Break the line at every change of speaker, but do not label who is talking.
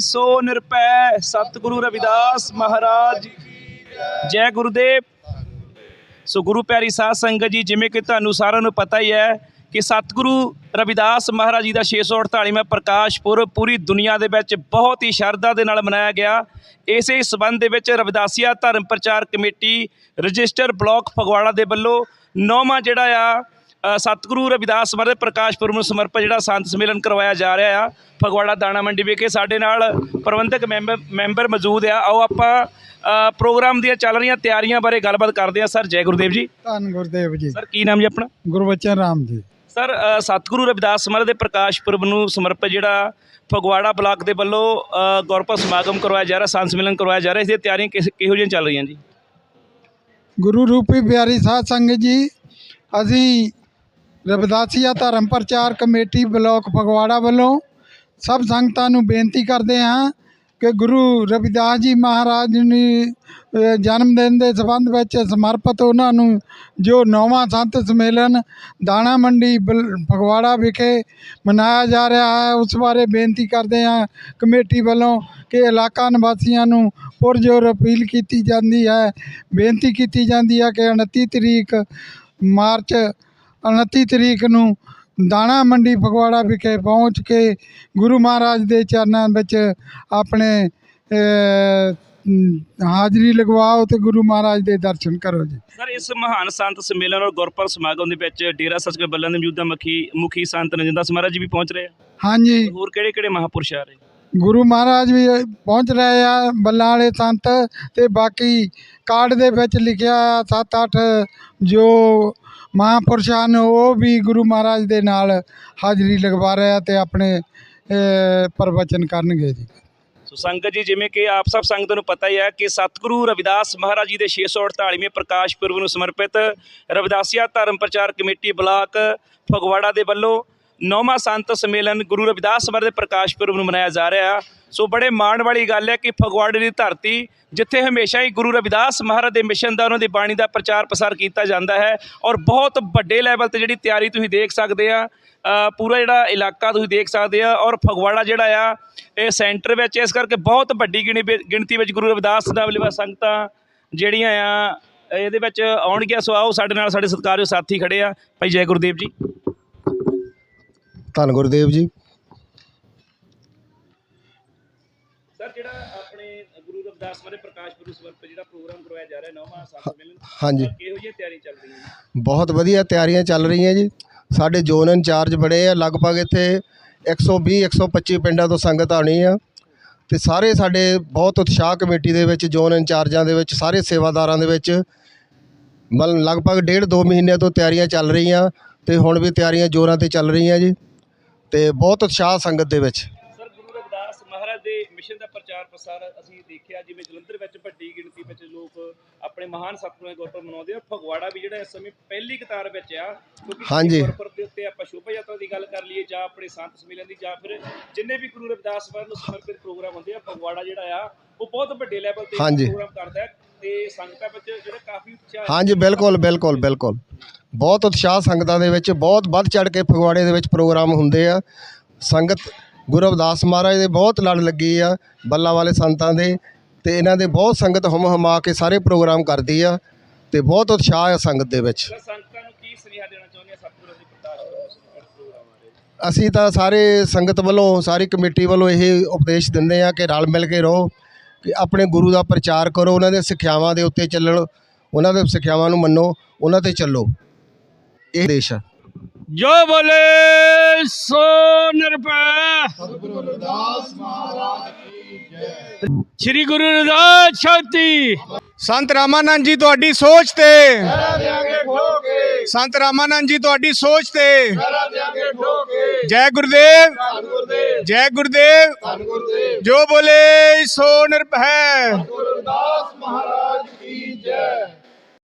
ਸੋ ਨਿਰਭੈ ਸਤਿਗੁਰੂ ਰਵਿਦਾਸ ਮਹਾਰਾਜ ਜੈ ਗੁਰੂਦੇਵ। ਸੋ ਗੁਰੂ ਪਿਆਰੀ ਸਾਧ ਸੰਗਤ ਜੀ, ਜਿਵੇਂ ਕਿ ਤੁਹਾਨੂੰ ਸਾਰਿਆਂ ਨੂੰ ਪਤਾ ਹੀ ਹੈ ਕਿ ਸਤਿਗੁਰੂ ਰਵਿਦਾਸ ਮਹਾਰਾਜ ਜੀ ਦਾ 648ਵਾਂ ਪ੍ਰਕਾਸ਼ ਪੁਰਬ ਪੂਰੀ ਦੁਨੀਆ ਦੇ ਵਿੱਚ ਬਹੁਤ ਹੀ ਸ਼ਰਧਾ ਦੇ ਨਾਲ ਮਨਾਇਆ ਗਿਆ। ਇਸੇ ਸਬੰਧ ਦੇ ਵਿੱਚ ਰਵਿਦਾਸੀਆ ਧਰਮ ਪ੍ਰਚਾਰ ਕਮੇਟੀ ਰਜਿਸਟਰ ਬਲਾਕ ਫਗਵਾੜਾ ਦੇ ਵੱਲੋਂ ਨੌਵਾਂ ਜਿਹੜਾ ਆ ਸਤਿਗੁਰੂ ਰਵਿਦਾਸ ਮਹਾਰਾਜ ਪ੍ਰਕਾਸ਼ ਪੁਰਬ ਨੂੰ ਸਮਰਪਿਤ ਜਿਹੜਾ ਸੰਤ ਸੰਮੇਲਨ ਕਰਵਾਇਆ ਜਾ ਰਿਹਾ ਆ ਫਗਵਾੜਾ ਦਾਣਾ ਮੰਡੀ ਵਿਖੇ ਸਾਡੇ ਨਾਲ ਪ੍ਰਬੰਧਕ ਮੈਂਬਰ ਮੈਂਬਰ ਮੌਜੂਦ ਆ। ਆਓ ਆਪਾਂ ਪ੍ਰੋਗਰਾਮ ਦੀਆਂ ਚੱਲ ਰਹੀਆਂ ਤਿਆਰੀਆਂ ਬਾਰੇ ਗੱਲਬਾਤ ਕਰਦੇ ਆ। ਸਰ ਜੈ ਗੁਰਦੇਵ ਜੀ।
ਧੰਨ ਗੁਰਦੇਵ ਜੀ।
ਸਰ ਕੀ ਨਾਮ ਜੀ ਆਪਣਾ?
ਗੁਰਬਚਨ ਰਾਮ ਜੀ।
ਸਰ ਸਤਿਗੁਰੂ ਰਵਿਦਾਸ ਮਹਾਰਾਜ ਦੇ ਪ੍ਰਕਾਸ਼ ਪੁਰਬ ਨੂੰ ਸਮਰਪਿਤ ਜਿਹੜਾ ਫਗਵਾੜਾ ਬਲਾਕ ਦੇ ਵੱਲੋਂ ਅ, ਗੁਰਪੁਰਬ ਸਮਾਗਮ ਕਰਵਾਇਆ ਜਾ ਰਿਹਾ ਸੰਤ ਸੰਮੇਲਨ ਕਰਵਾਇਆ ਜਾ ਰਿਹਾ। ਇਸ ਦੀਆਂ ਤਿਆਰੀਆਂ ਕਿਸ ਕਿਹੋ ਜਿਹੀਆਂ ਚੱਲ ਰਹੀਆਂ ਜੀ?
ਗੁਰੂ ਰੂਪੀ ਪਿਆਰੀ ਸਾਧ ਸੰਗਤ ਜੀ ਅਸੀਂ ਰਵਿਦਾਸੀਆ ਧਰਮ ਪ੍ਰਚਾਰ ਕਮੇਟੀ ਬਲਾਕ ਫਗਵਾੜਾ ਵੱਲੋਂ ਸਭ ਸੰਗਤਾਂ ਨੂੰ ਬੇਨਤੀ ਕਰਦੇ ਹਾਂ ਕਿ ਗੁਰੂ ਰਵਿਦਾਸ ਜੀ ਮਹਾਰਾਜ ਨੇ ਜਨਮ ਦਿਨ ਦੇ ਸੰਬੰਧ ਵਿੱਚ ਸਮਰਪਿਤ ਉਹਨਾਂ ਨੂੰ ਜੋ ਨੌਵਾਂ ਸੰਤ ਸਮੇਲਨ ਦਾਣਾ ਮੰਡੀ ਬਲ- ਫਗਵਾੜਾ ਵਿਖੇ ਮਨਾਇਆ ਜਾ ਰਿਹਾ ਹੈ, ਉਸ ਬਾਰੇ ਬੇਨਤੀ ਕਰਦੇ ਹਾਂ ਕਮੇਟੀ ਵੱਲੋਂ ਕਿ ਇਲਾਕਾ ਨਿਵਾਸੀਆਂ ਨੂੰ ਪੁਰਜੋਰ ਅਪੀਲ ਕੀਤੀ ਜਾਂਦੀ ਹੈ, ਬੇਨਤੀ ਕੀਤੀ ਜਾਂਦੀ ਹੈ ਕਿ 29 ਤਰੀਕ ਮਾਰਚ 29 ਤਰੀਕ ਨੂੰ ਦਾਣਾ ਮੰਡੀ ਫਗਵਾੜਾ ਵਿਖੇ ਪਹੁੰਚ ਕੇ ਗੁਰੂ ਮਹਾਰਾਜ ਦੇ ਚਰਨਾਂ ਵਿੱਚ ਆਪਣੇ ਹਾਜ਼ਰੀ ਲਗਵਾਓ ਤੇ ਗੁਰੂ ਮਹਾਰਾਜ ਦੇ ਦਰਸ਼ਨ ਕਰੋ ਜੀ।
ਸਰ ਇਸ ਮਹਾਨ ਸੰਤ ਸੰਮੇਲਨ ਔਰ ਗੁਰਪੁਰਬ ਸਮਾਗਮ ਦੇ ਵਿੱਚ ਡੇਰਾ ਸੱਚਖੰਡ ਬੱਲਾਂ ਦੇ ਮੌਜੂਦਾ ਮੁਖੀ ਮੁਖੀ ਸੰਤ ਨਰਿੰਦਰ ਮਹਾਰਾਜ ਜੀ ਵੀ ਪਹੁੰਚ ਰਹੇ ਆ।
ਹਾਂਜੀ।
ਹੋਰ ਕਿਹੜੇ ਕਿਹੜੇ ਮਹਾਪੁਰਸ਼ ਆ ਰਹੇ?
ਗੁਰੂ ਮਹਾਰਾਜ ਵੀ ਪਹੁੰਚ ਰਹੇ ਆ, ਬੱਲਾਂ ਵਾਲੇ ਸੰਤ ਅਤੇ ਬਾਕੀ ਕਾਰਡ ਦੇ ਵਿੱਚ ਲਿਖਿਆ 7-8 ਜੋ ਮਹਾਂਪੁਰਸ਼ ਹਨ ਉਹ ਵੀ ਗੁਰੂ ਮਹਾਰਾਜ ਦੇ ਨਾਲ ਹਾਜ਼ਰੀ ਲਗਵਾ ਰਹੇ ਆ ਤੇ ਆਪਣੇ ਪ੍ਰਵਚਨ ਕਰਨਗੇ ਜੀ।
ਸੋ ਸੰਗਤ ਜੀ, ਜਿਵੇਂ ਕਿ ਆਪ ਸਭ ਸੰਗਤ ਨੂੰ ਪਤਾ ਹੀ ਹੈ ਕਿ ਸਤਿਗੁਰੂ ਰਵਿਦਾਸ ਮਹਾਰਾਜ ਜੀ ਦੇ 648ਵੇਂ ਪ੍ਰਕਾਸ਼ ਪੁਰਬ ਨੂੰ ਸਮਰਪਿਤ ਰਵਿਦਾਸੀਆ ਧਰਮ ਪ੍ਰਚਾਰ ਕਮੇਟੀ ਬਲਾਕ ਫਗਵਾੜਾ ਦੇ ਵੱਲੋਂ ਨੌਵਾਂ ਸੰਤ ਸੰਮੇਲਨ ਗੁਰੂ ਰਵਿਦਾਸ ਮਹਾਰਾਜ ਦੇ ਪ੍ਰਕਾਸ਼ ਪੁਰਬ ਨੂੰ ਮਨਾਇਆ ਜਾ ਰਿਹਾ। ਸੋ ਬੜੇ ਮਾਣ ਵਾਲੀ ਗੱਲ ਹੈ ਕਿ ਫਗਵਾੜੇ ਦੀ ਧਰਤੀ, ਜਿੱਥੇ ਹਮੇਸ਼ਾ ਹੀ ਗੁਰੂ ਰਵਿਦਾਸ ਮਹਾਰਾਜ ਦੇ ਮਿਸ਼ਨ ਦਾ, ਉਹਨਾਂ ਦੀ ਬਾਣੀ ਦਾ ਪ੍ਰਚਾਰ ਪ੍ਰਸਾਰ ਕੀਤਾ ਜਾਂਦਾ ਹੈ ਔਰ ਬਹੁਤ ਵੱਡੇ ਲੈਵਲ ਤੇ ਜਿਹੜੀ ਤਿਆਰੀ ਤੁਸੀਂ ਦੇਖ ਸਕਦੇ ਆ ਪੂਰਾ ਜਿਹੜਾ ਇਲਾਕਾ ਤੁਸੀਂ ਦੇਖ ਸਕਦੇ ਆ ਔਰ ਫਗਵਾੜਾ ਜਿਹੜਾ ਆ, ਇਹ ਸੈਂਟਰ ਵਿੱਚ ਇਸ ਕਰਕੇ ਬਹੁਤ ਵੱਡੀ ਗਿਣੀ ਗਿਣਤੀ ਵਿੱਚ ਗੁਰੂ ਰਵਿਦਾਸ ਦਾ ਵਾਲੇ ਸੰਗਤਾਂ ਜਿਹੜੀਆਂ ਆ, ਇਹਦੇ ਵਿੱਚ ਆਉਣਗੀਆਂ। ਸੋ ਆਓ ਸਾਡੇ ਨਾਲ, ਸਾਡੇ ਸਤਿਕਾਰਯੋਗ ਸਾਥੀ ਖੜੇ ਆ। ਭਾਈ ਜੈ ਗੁਰਦੇਵ ਜੀ।
ਧੰਨ ਗੁਰਦੇਵ ਜੀ।
ਸਰ ਜਿਹੜਾ ਆਪਣੇ ਗੁਰੂ ਰਵਿਦਾਸ ਬਾਰੇ ਪ੍ਰਕਾਸ਼ ਪੁਰਬ ਸਮਰਪਿਤ ਜਿਹੜਾ ਪ੍ਰੋਗਰਾਮ ਕਰਵਾਇਆ ਜਾ ਰਿਹਾ ਨੌਵਾਂ ਸੰਤ ਮਿਲਨ
ਹਾਂਜੀ।
ਕਿਹੋ ਜਿਹੀ ਤਿਆਰੀ ਚੱਲ ਰਹੀ ਹੈ
ਬਹੁਤ ਵਧੀਆ ਤਿਆਰੀਆਂ ਚੱਲ ਰਹੀਆਂ ਜੀ। ਸਾਡੇ ਜ਼ੋਨ ਇੰਚਾਰਜ ਬੜੇ ਆ ਲਗਭਗ ਇੱਥੇ 120 125 ਪਿੰਡਾਂ ਤੋਂ ਸੰਗਤ ਆਣੀ ਆ। ਤੇ ਸਾਰੇ ਸਾਡੇ ਬਹੁਤ ਉਤਸ਼ਾਹ ਕਮੇਟੀ ਦੇ ਵਿੱਚ ਜ਼ੋਨ ਇੰਚਾਰਜਾਂ ਦੇ ਵਿੱਚ ਸਾਰੇ ਸੇਵਾਦਾਰਾਂ ਦੇ ਵਿੱਚ ਮਤਲਬ ਲਗਭਗ ਡੇਢ ਦੋ ਮਹੀਨਿਆਂ ਤੋਂ ਤਿਆਰੀਆਂ ਚੱਲ ਰਹੀਆਂ। ਤੇ ਹੁਣ ਵੀ ਤਿਆਰੀਆਂ ਜ਼ੋਰਾਂ ਤੇ ਚੱਲ ਰਹੀਆਂ ਜੀ। ਤੇ ਬਹੁਤ ਉਤਸ਼ਾਹ ਸੰਗਤ ਦੇ ਵਿੱਚ
ਸਰ ਗੁਰੂ ਰਵਿਦਾਸ ਮਹਾਰਾਜ ਦੇ ਮਿਸ਼ਨ ਦਾ ਪ੍ਰਚਾਰ ਪ੍ਰਸਾਰ ਅਸੀਂ ਦੇਖਿਆ ਜਿਵੇਂ ਜਲੰਧਰ ਵਿੱਚ ਵੱਡੀ ਗਿਣਤੀ ਵਿੱਚ ਲੋਕ ਆਪਣੇ ਮਹਾਨ ਸਤਿਗੁਰਾਂ ਦੇ ਗੁਰਪੁਰਬ ਮਨਾਉਂਦੇ ਆ ਫਗਵਾੜਾ ਵੀ ਜਿਹੜਾ ਇਸ ਸਮੇਂ ਪਹਿਲੀ ਕਤਾਰ ਵਿੱਚ ਆ ਕਿਉਂਕਿ
ਹਾਂਜੀ।
ਗੁਰਪੁਰਬ ਦੇ ਉੱਤੇ ਆਪਾਂ ਸ਼ੋਭਾ ਯਾਤਰਾ ਦੀ ਗੱਲ ਕਰ ਲਈਏ ਜਾਂ ਆਪਣੇ ਸੰਤ ਸਮੇਲਨ ਦੀ ਜਾਂ ਫਿਰ ਜਿੰਨੇ ਵੀ ਗੁਰੂ ਰਵਿਦਾਸ ਮਹਾਰਾਜ ਨੂੰ ਸਮਰਪਿਤ ਪ੍ਰੋਗਰਾਮ ਹੁੰਦੇ ਆ ਫਗਵਾੜਾ ਜਿਹੜਾ ਆ ਉਹ ਬਹੁਤ ਵੱਡੇ ਲੈਵਲ ਤੇ
ਹਾਂਜੀ।
ਪ੍ਰੋਗਰਾਮ ਕਰਦਾ ਹੈ ਤੇ ਸੰਗਤਾਂ ਵਿੱਚ ਜਿਹੜਾ ਕਾਫੀ ਉਤਸ਼ਾਹ
ਹਾਂਜੀ ਬਿਲਕੁਲ ਬਿਲਕੁਲ ਬਿਲਕੁਲ ਬਹੁਤ ਉਤਸ਼ਾਹ ਸੰਗਤਾਂ ਦੇ ਵਿੱਚ ਬਹੁਤ ਵੱਧ ਚੜ ਕੇ ਫਗਵਾੜੇ ਦੇ ਵਿੱਚ ਪ੍ਰੋਗਰਾਮ ਹੁੰਦੇ ਆ। ਸੰਗਤ ਗੁਰੂ ਰਵਿਦਾਸ ਮਹਾਰਾਜ ਦੇ ਬਹੁਤ ਲੜ ਲੱਗੀ ਆ ਬੱਲਾ ਵਾਲੇ ਸੰਤਾਂ ਦੇ ਤੇ ਇਹਨਾਂ ਦੇ ਬਹੁਤ ਸੰਗਤ ਹਮ ਹਮਾ ਕੇ ਸਾਰੇ ਪ੍ਰੋਗਰਾਮ ਕਰਦੀ ਆ ਤੇ ਬਹੁਤ ਉਤਸ਼ਾਹ ਆ ਸੰਗਤ ਦੇ ਵਿੱਚ।
ਸਰ ਸੰਗਤਾਂ ਨੂੰ ਕੀ ਸੁਨੇਹਾ ਦੇਣਾ ਚਾਹੁੰਦੇ ਆ ਸਤਿਗੁਰਾਂ ਦੀ ਪ੍ਰਕਾਸ਼ ਪੁਰਬ ਪ੍ਰੋਗਰਾਮ ਬਾਰੇ
ਅਸੀਂ ਤਾਂ ਸਾਰੇ ਸੰਗਤ ਵੱਲੋਂ ਸਾਰੀ ਕਮੇਟੀ ਵੱਲੋਂ ਇਹ ਉਪਦੇਸ਼ ਦਿੰਦੇ ਆ ਕਿ ਰਲ ਮਿਲ ਕੇ ਰਹੋ ਕਿ ਆਪਣੇ ਗੁਰੂ ਦਾ ਪ੍ਰਚਾਰ ਕਰੋ ਉਹਨਾਂ ਦੇ ਸਿੱਖਿਆਵਾਂ ਦੇ ਉੱਤੇ ਚੱਲਣ ਉਹਨਾਂ ਦੇ ਸਿੱਖਿਆਵਾਂ ਨੂੰ ਮੰਨੋ ਉਹਨਾਂ ਤੇ ਚੱਲੋ। ਇਹ ਦੇਸ਼ ਆ
ਜੋ ਬੋਲੇ ਸੋ ਨਿਰਭੈ ਸਤਿਗੁਰੂ ਰਵਿਦਾਸ ਮਹਾਰਾਜ ਕੀ ਜੈ ਸ੍ਰੀ ਗੁਰੂ ਰਵਿਦਾਸ ਸ਼ਕਤੀ
ਸੰਤ ਰਾਮਾਨੰਦ ਜੀ ਤੁਹਾਡੀ ਸੋਚ ਤੇ ਸੰਤ ਰਾਮਾਨੰਦ ਜੀ ਤੁਹਾਡੀ ਸੋਚ ਤੇ ਜੈ ਗੁਰਦੇਵ ਜੈ ਗੁਰਦੇਵ ਜੋ ਬੋਲੇ ਸੋ ਨਿਰਭੈ